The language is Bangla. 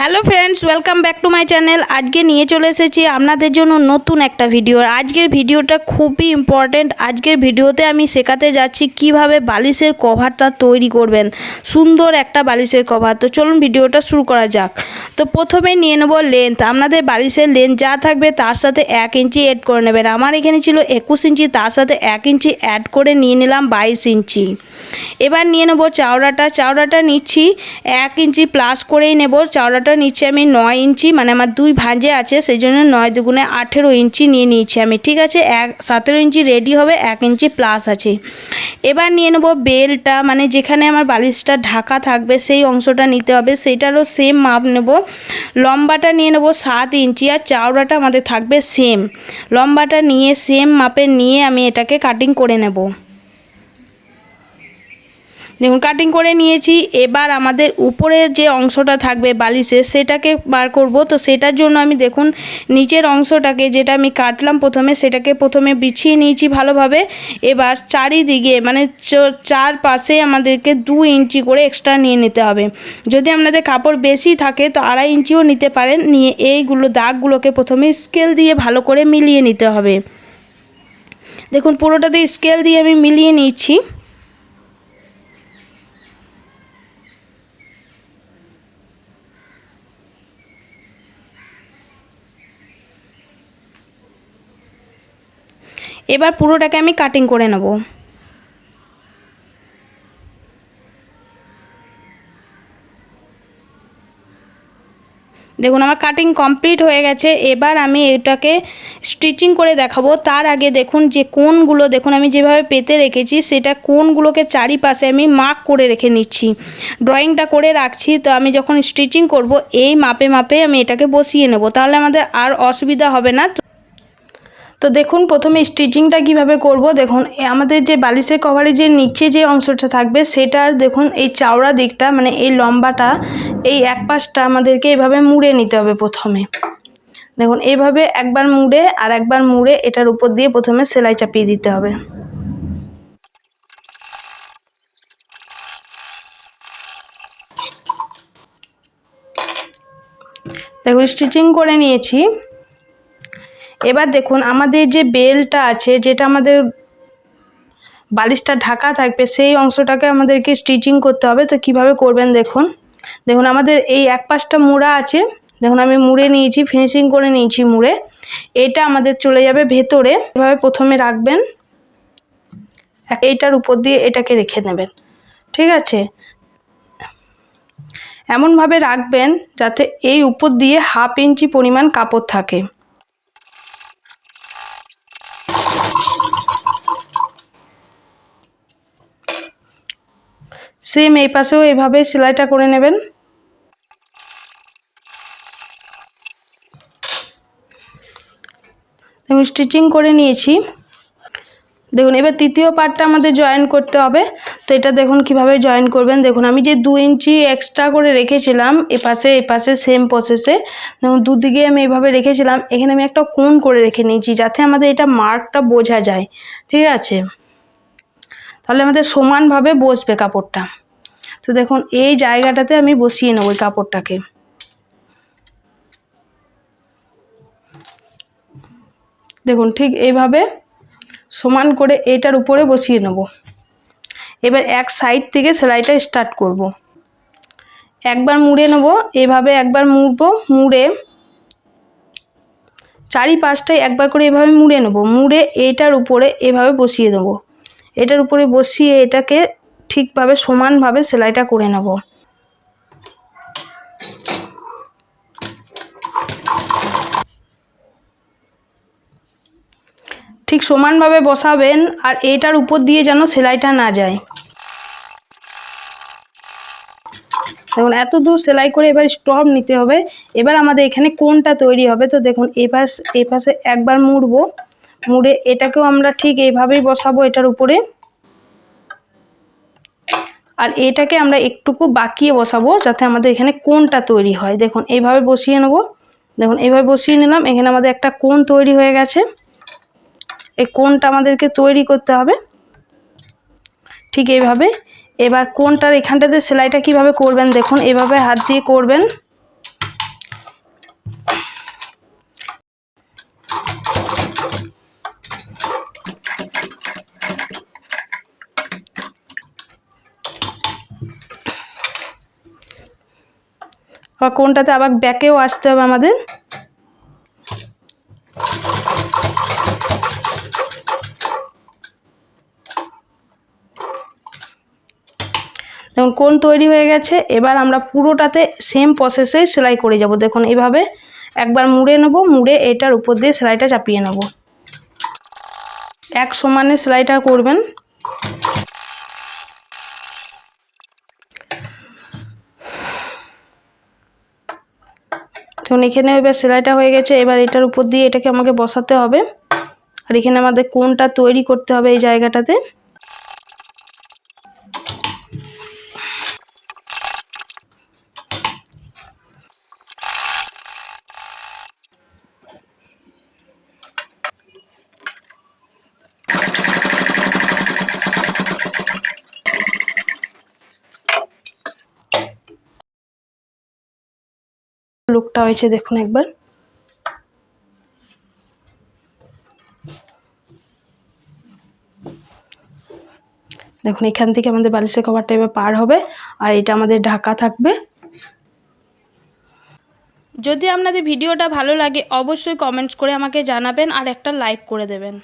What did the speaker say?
Hello friends, welcome back to my channel. আজকে নিয়ে চলে এসেছি আপনাদের জন্য নতুন একটা ভিডিও। আজকের ভিডিওটা খুবই ইম্পর্ট্যান্ট আজকের ভিডিওতে আমি শেখাতে যাচ্ছি কীভাবে বালিশের কভারটা তৈরি করবেন। সুন্দর একটা বালিশের কভার। তো চলুন ভিডিওটা শুরু করা যাক। তো প্রথমে নিয়ে নেব লেন্থ আপনাদের বালিশের লেন্থ যা থাকবে তার সাথে এক ইঞ্চি অ্যাড করে নেবেন। আমার এখানে ছিল একুশ ইঞ্চি, তার সাথে এক ইঞ্চি অ্যাড করে নিয়ে নিলাম বাইশ ইঞ্চি। এবার নিয়ে নেব চাওড়াটা। চাওড়াটা নিচ্ছি এক ইঞ্চি প্লাস করেই নেব। চাওড়াটা নিচ্ছি আমি নয় ইঞ্চি মানে আমার দুই ভাঁজে আছে সেই জন্য নয় দুগুণে আঠেরো ইঞ্চি নিয়ে নিয়েছি আমি, ঠিক আছে? এক, সতেরো ইঞ্চি রেডি হবে, এক ইঞ্চি প্লাস আছে। এবার নিয়ে নেব বেলটা মানে যেখানে আমার বালিশটা ঢাকা থাকবে, সেই অংশটা নিতে হবে সেইটারও সেম মাপ নেব। লম্বাটা নিয়ে নেব সাত ইঞ্চি, আর চাওড়াটা আমাদের থাকবে সেম লম্বাটা নিয়ে সেম মাপের নিয়ে আমি এটাকে কাটিং করে নেব। দেখুন কাটিং করে নিয়েছি। এবার আমাদের উপরের যে অংশটা থাকবে বালিশের, সেটাকে বার করব। তো সেটার জন্য আমি দেখুন, নিচের অংশটাকে যেটা আমি কাটলাম প্রথমে, সেটাকে প্রথমে বিছিয়ে নিয়েছি ভালোভাবে। এবার চারিদিকে মানে চার পাশে আমাদেরকে দু ইঞ্চি করে এক্সট্রা নিয়ে নিতে হবে। যদি আপনাদের কাপড় বেশি থাকে, তো আড়াই ইঞ্চিও নিতে পারেন। নিয়ে এইগুলো দাগগুলোকে প্রথমে স্কেল দিয়ে ভালো করে মিলিয়ে নিতে হবে। দেখুন পুরোটাতে স্কেল দিয়ে আমি মিলিয়ে নিচ্ছি। এবার পুরোটাকে আমি কাটিং করে নেব। দেখুন, আমার কাটিং কমপ্লিট হয়ে গেছে। এবার আমি এটাকে স্টিচিং করে দেখাবো। তার আগে দেখুন যে কোনগুলো, দেখুন আমি যেভাবে পেতে রেখেছি, সেটা কোনগুলোকে চারিপাশে আমি মার্ক করে রেখে নিচ্ছি। ড্রয়িংটা করে রাখছি, তো আমি যখন স্টিচিং করব, এই মাপে মাপে আমি এটাকে বসিয়ে নেব। তাহলে আমাদের আর অসুবিধা হবে না। তো দেখুন, প্রথমে স্টিচিংটা কীভাবে করব? দেখুন আমাদের যে বালিশের কভারে যে নিচে যে অংশটা থাকবে, সেটা দেখুন, এই চাওড়া দিকটা মানে এই লম্বাটা, এই এক পাশটা আমাদেরকে এভাবে মুড়ে নিতে হবে প্রথমে। দেখুন এইভাবে একবার মুড়ে আর একবার মুড়ে এটার উপর দিয়ে প্রথমে সেলাই চাপিয়ে দিতে হবে। দেখুন স্টিচিং করে নিয়েছি। এবার দেখুন, আমাদের যে বেলটা আছে, যেটা আমাদের বালিশটা ঢাকা থাকবে, সেই অংশটাকে আমাদেরকে স্টিচিং করতে হবে। তো কীভাবে করবেন দেখুন? দেখুন, আমাদের এই এক পাশটা মুড়া আছে। দেখুন, আমি মুড়ে নিয়েছি ফিনিশিং করে নিয়েছি মুড়ে। এটা আমাদের চলে যাবে ভেতরে। এভাবে প্রথমে রাখবেন। এইটার উপর দিয়ে এটাকে রেখে নেবেন ঠিক আছে? এমনভাবে রাখবেন যাতে এই উপর দিয়ে হাফ ইঞ্চি পরিমাণ কাপড় থাকে। সেম এই পাশেও এভাবে সেলাইটা করে নেবেন। দেখুন স্টিচিং করে নিয়েছি। দেখুন, এবার তৃতীয় পার্টটা আমাদের জয়েন করতে হবে। তো এটা দেখুন কীভাবে জয়েন করবেন। দেখুন, আমি যে দু ইঞ্চি এক্সট্রা করে রেখেছিলাম এপাশে এপাশে সেম প্রসেসে দেখুন, দুদিকে আমি এভাবে রেখেছিলাম। এখানে আমি একটা কোণ করে রেখে নিয়েছি, যাতে আমাদের এটা মার্কটা বোঝা যায়। ঠিক আছে? তাহলে আমাদের সমানভাবে বসবে কাপড়টা। তো দেখুন, এই জায়গাটাতে আমি বসিয়ে নেব ওই কাপড়টাকে। দেখুন, ঠিক এইভাবে সমান করে এটার উপরে বসিয়ে নেব। এবার এক সাইড থেকে সেলাইটা স্টার্ট করব। একবার মুড়ে নেব, এভাবে একবার মুড়বো, মুড়ে চারিপাশটাই একবার করে এভাবে মুড়ে নেব। মুড়ে এটার উপরে এভাবে বসিয়ে দেবো এটার উপরে বসিয়ে এটাকে ঠিকভাবে সমানভাবে সেলাইটা করে নেব। ঠিক সমানভাবে বসাবেন আর এটার উপর দিয়ে যেন সেলাইটা না যায়। দেখুন, এত দূর সেলাই করে এবার স্টপ নিতে হবে। এবার আমাদের এখানে কোনটা তৈরি হবে? তো দেখুন এবার এই পাশে একবার মুড়বো। মুড়ে এটাকেও আমরা ঠিক এইভাবেই বসাবো এটার উপরে। আর এটাকে আমরা একটুকু বাকিয়ে বসাবো যাতে আমাদের এখানে কোনটা তৈরি হয়। দেখুন, এইভাবে বসিয়ে নেব। দেখুন, এইভাবে বসিয়ে নিলাম। এখানে আমাদের একটা কোন তৈরি হয়ে গেছে। এই কোনটা আমাদেরকে তৈরি করতে হবে। ঠিক এইভাবে। এবার কোনটার এখানটাতে সেলাইটা কীভাবে করবেন? দেখুন, এভাবে হাত দিয়ে করবেন। বা কোনটাতে আবার ব্যাকেও আসতে হবে আমাদের? দেখুন, কোন তৈরি হয়ে গেছে? এবার আমরা পুরোটাতে সেম প্রসেসে সেলাই করে যাব। দেখুন এভাবে একবার মুড়ে নেব, মুড়ে এটার উপর দিয়ে সেলাইটা চাপিয়ে নেব। এক সমানে সেলাইটা করবেন। দেখুন এখানে এবার সেলাইটা হয়ে গেছে। এবার এটার উপর দিয়ে এটাকে আমাকে বসাতে হবে। আর এখানে আমাদের কোনটা তৈরি করতে হবে এই জায়গাটাতে? লুকটা হয়েছে, দেখুন একবার। দেখুন, এখান থেকে আমাদের বালিশের কভারটা এবার পার হবে, আর এটা আমাদের ঢাকা থাকবে। যদি আপনাদের ভিডিওটা ভালো লাগে, অবশ্যই কমেন্টস করে আমাকে জানাবেন, আর একটা লাইক করে দেবেন।